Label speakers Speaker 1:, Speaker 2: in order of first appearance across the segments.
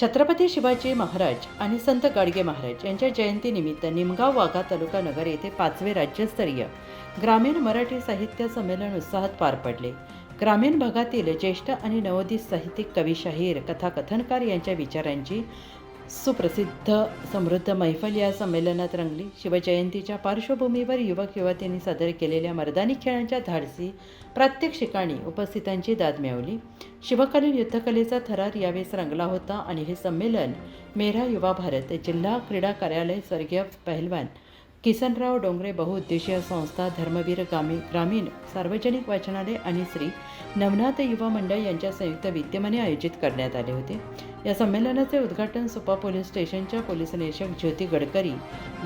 Speaker 1: छत्रपती शिवाजी महाराज आणि संत गाडगे महाराज यांच्या जयंतीनिमित्त निमगाव वाघा तालुका नगर येथे पाचवे राज्यस्तरीय ग्रामीण मराठी साहित्य संमेलन उत्साहात पार पडले. ग्रामीण भागातील ज्येष्ठ आणि नवोदित साहित्यिक कवी शाहीर कथाकथनकार यांच्या विचारांची सुप्रसिद्ध समृद्ध मैफल या संमेलनात रंगली. शिवजयंतीच्या पार्श्वभूमीवर युवक युवतींनी सादर केलेल्या मर्दानी खेळांच्या धाडसी प्रात्यक्षिकांनी उपस्थितांची दाद मिळवली. शिवकालीन युद्धकलेचा थरार यावेळेस रंगला होता आणि हे संमेलन मेरा युवा भारत जिल्हा क्रीडा कार्यालय स्वर्गीय पहलवान किसनराव डोंगरे बहुउद्देशीय संस्था धर्मवीर ग्रामीण ग्रामीण सार्वजनिक वाचनालय आणि श्री नवनाथ युवा मंडळ यांच्या संयुक्त विद्यमाने आयोजित करण्यात आले होते. या संमेलनाचे उद्घाटन सुपा पोलीस स्टेशनच्या पोलीस निरीक्षक ज्योती गडकरी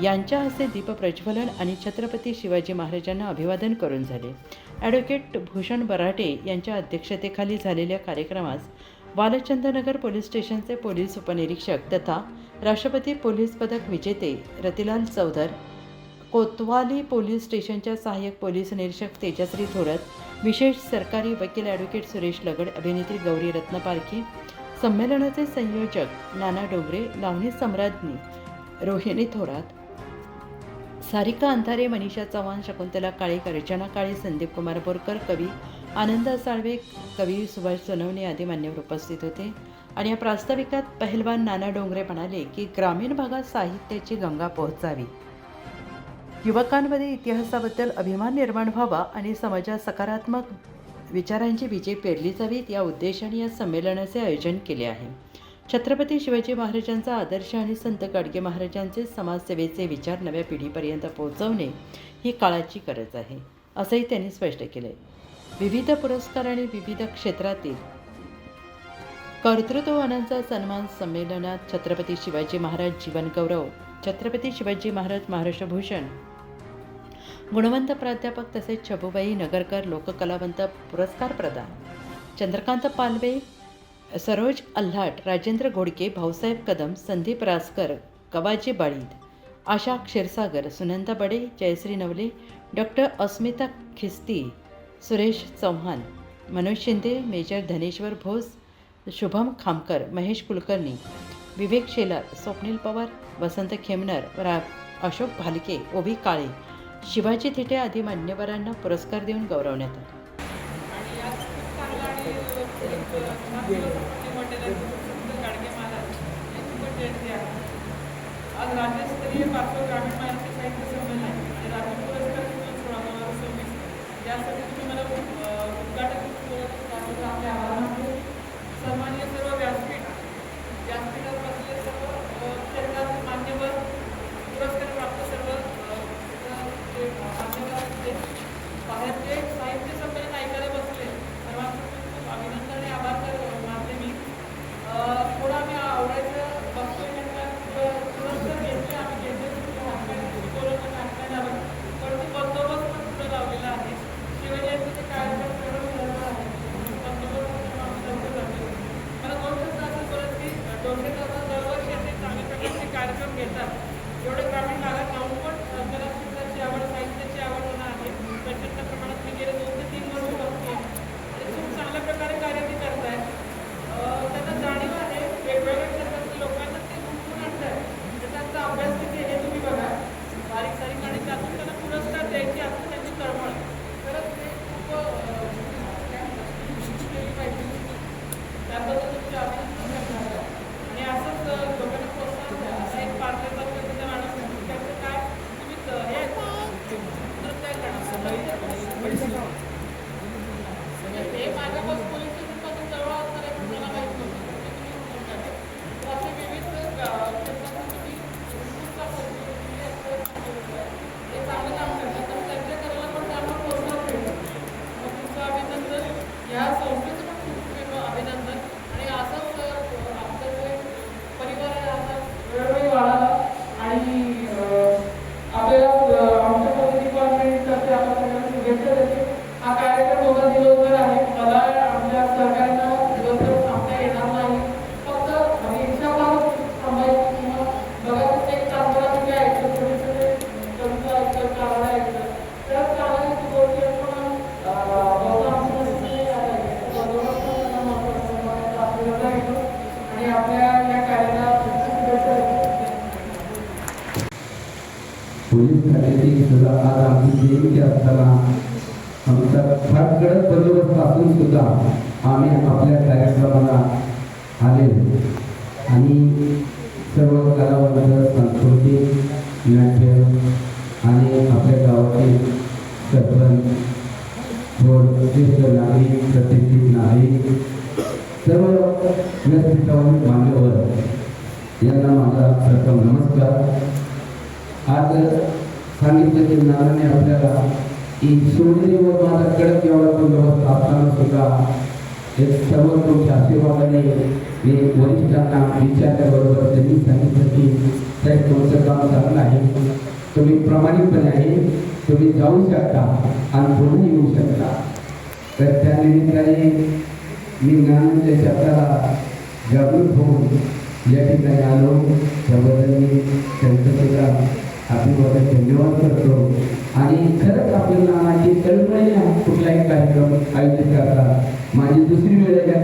Speaker 1: यांच्या हस्ते दीपप्रज्वलन आणि छत्रपती शिवाजी महाराजांना अभिवादन करून झाले. ॲडव्होकेट भूषण बराटे यांच्या अध्यक्षतेखाली झालेल्या कार्यक्रमास बालचंद्रनगर पोलीस स्टेशनचे पोलीस उपनिरीक्षक तथा राष्ट्रपती पोलीस पदक विजेते रतिलाल चौधर कोतवाली पोलीस स्टेशनच्या सहाय्यक पोलीस निरीक्षक तेजश्री थोरत विशेष सरकारी वकील ॲडव्होकेट सुरेश लगड अभिनेत्री गौरी रत्नपारखी संमेलनाचे संयोजक नाना डोंगरे लावणी सम्राज्ञी रोहिणी थोरात सारिका अंधारे मनीषा चव्हाण शकुंतला काळे अर्चना काळे संदीप कुमार बोरकर कवी आनंद साळवे कवी सुभाष सोनवणे आदी मान्यवर उपस्थित होते. आणि या प्रास्ताविकात पहलवान नाना डोंगरे म्हणाले की ग्रामीण भागात साहित्याची गंगा पोहोचावी. युवकांमध्ये इतिहासाबद्दल अभिमान निर्माण व्हावा आणि समाजात सकारात्मक विचारांची बीजे पेरली जावीत या उद्देशाने या संमेलनाचे आयोजन केले आहे. छत्रपती शिवाजी महाराजांचा आदर्श आणि संत गाडगे महाराजांचे समाजसेवेचे विचार नव्या पिढीपर्यंत पोहोचवणे ही काळाची गरज आहे असंही त्यांनी स्पष्ट केले विविध पुरस्कार आणि विविध क्षेत्रातील कर्तृत्ववानांचा सन्मान संमेलनात छत्रपती शिवाजी महाराज जीवनगौरव छत्रपती शिवाजी महाराज महाराष्ट्रभूषण गुणवंत प्राध्यापक तसेच छबुबाई नगरकर लोककलावंत पुरस्कार प्रदान. चंद्रकांत पालवे सरोज अल्हाट राजेंद्र घोडके भाऊसाहेब कदम संदीप रासकर कवाजी बाळीद आशा क्षीरसागर सुनंदा बडे जयश्री नवले डॉक्टर अस्मिता खिस्ती सुरेश चव्हाण मनोज शिंदे मेजर धनेश्वर भोस शुभम खामकर महेश कुलकर्णी विवेक शेलार स्वप्नील पवार वसंत खेमनर रा अशोक भालके ओबी काळे शिवाजी थिटे आदी मान्यवरांना पुरस्कार देऊन गौरवण्यात आले.
Speaker 2: आणि आज गाडगे आज राज्यस्तरीय पाचवं ग्रामीण मराठी साहित्य संमेलन आणि राज्य पुरस्कार सोळा दोन हजार सव्वीस यासाठी तुम्ही मला उद्घाटन सर्व व्यासपीठ व्यासपीठात बसले सर्व अ, मान्यवर Thank you. व्यक्त शुभेच्छा हा कार्यक्रम होता दिवसभर आहे मला आमच्या सरकारनं दिवसभर थांबता येणार नाही फक्त रिक्षा भाग थांबायची किंवा बघा तिथे एक चांगला तुम्ही ऐकलं छोटे छोटे कविता ऐकलं कावडा ऐकलं तर चांगलं ती गोष्टी पण बहुधा आमचं नसतं आहे. बंदोबस्त पण त्यांना महत्त्वाचा आहे. आपल्याला येतो आणि आपल्या या
Speaker 3: सुद्धा आज आमची जयंती असताना आमचा फार कडक बंदोबस्त असून सुद्धा आम्ही आपल्या कार्यक्रमाला आले. आणि सर्व कलावंत सांस्कृतिक नाट्य आणि आपल्या गावातील सरपंच थोर ज्येष्ठ नागरिक प्रतिष्ठित नागरिक सर्व व्यासपीठावरील मान्यवर. यांना माझा प्रथम नमस्कार. आज सांगितलं की नानाने आपल्याला की शिवनेरीवर माझा कडक एवढा बंदोबस्त असताना सुद्धा हे सर्व तुमच्या आशीर्वादाने मी वरिष्ठांना विचारल्याबरोबर त्यांनी सांगितलं की साहेब तुमचं काम चांगलं आहे. तुम्ही प्रामाणिकपणे आहे. तुम्ही जाऊ शकता आणि पुन्हा येऊ शकता. तर त्या निमित्ताने मी ज्ञानाच्या शब्दाला जागृत होऊन या ठिकाणी आलो. त्याबद्दल मी त्यांचं सुद्धा अभिवादन धन्यवाद करतो आणि खरंच आपल्याला नानाची आहे. कुठलाही कार्यक्रम आयोजित करतात माझी दुसरी वेळ आहे या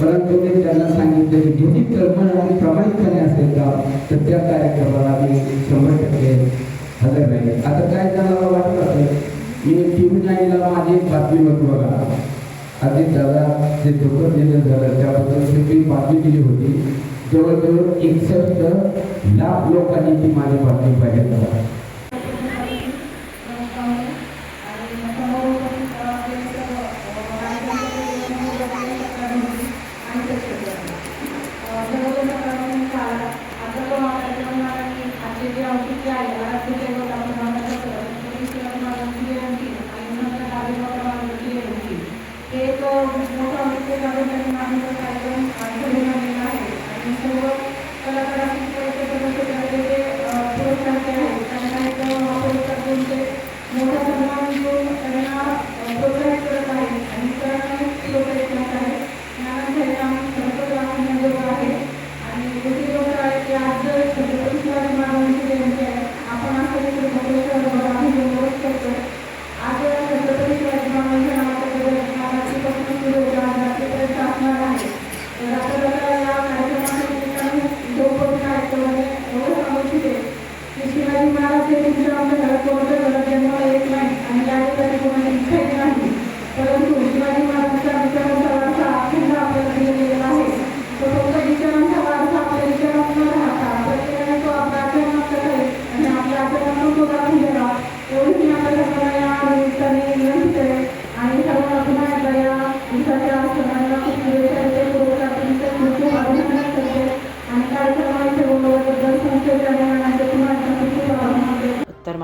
Speaker 3: परंतु मी त्यांना सांगितलं की जेवढी तळमळ आणि प्रामाणिकपणे असेल का तर त्या कार्यक्रमाला मी शंभर टक्के हजर राहील आता काय जणांना वाटत असेल? मी टी व्ही नाईनला माझी एक बातमी बघू बघा. अजित दादा जे दुःखद झालं त्याबद्दल मी बातमी दिली होती. जवळजवळ एकसष्ट लाख लोकांनी ती माझी बातमी पाहिजे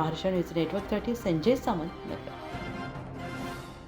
Speaker 1: महाराष्ट्र न्यूज नेटवर्कसाठी संजय सामंत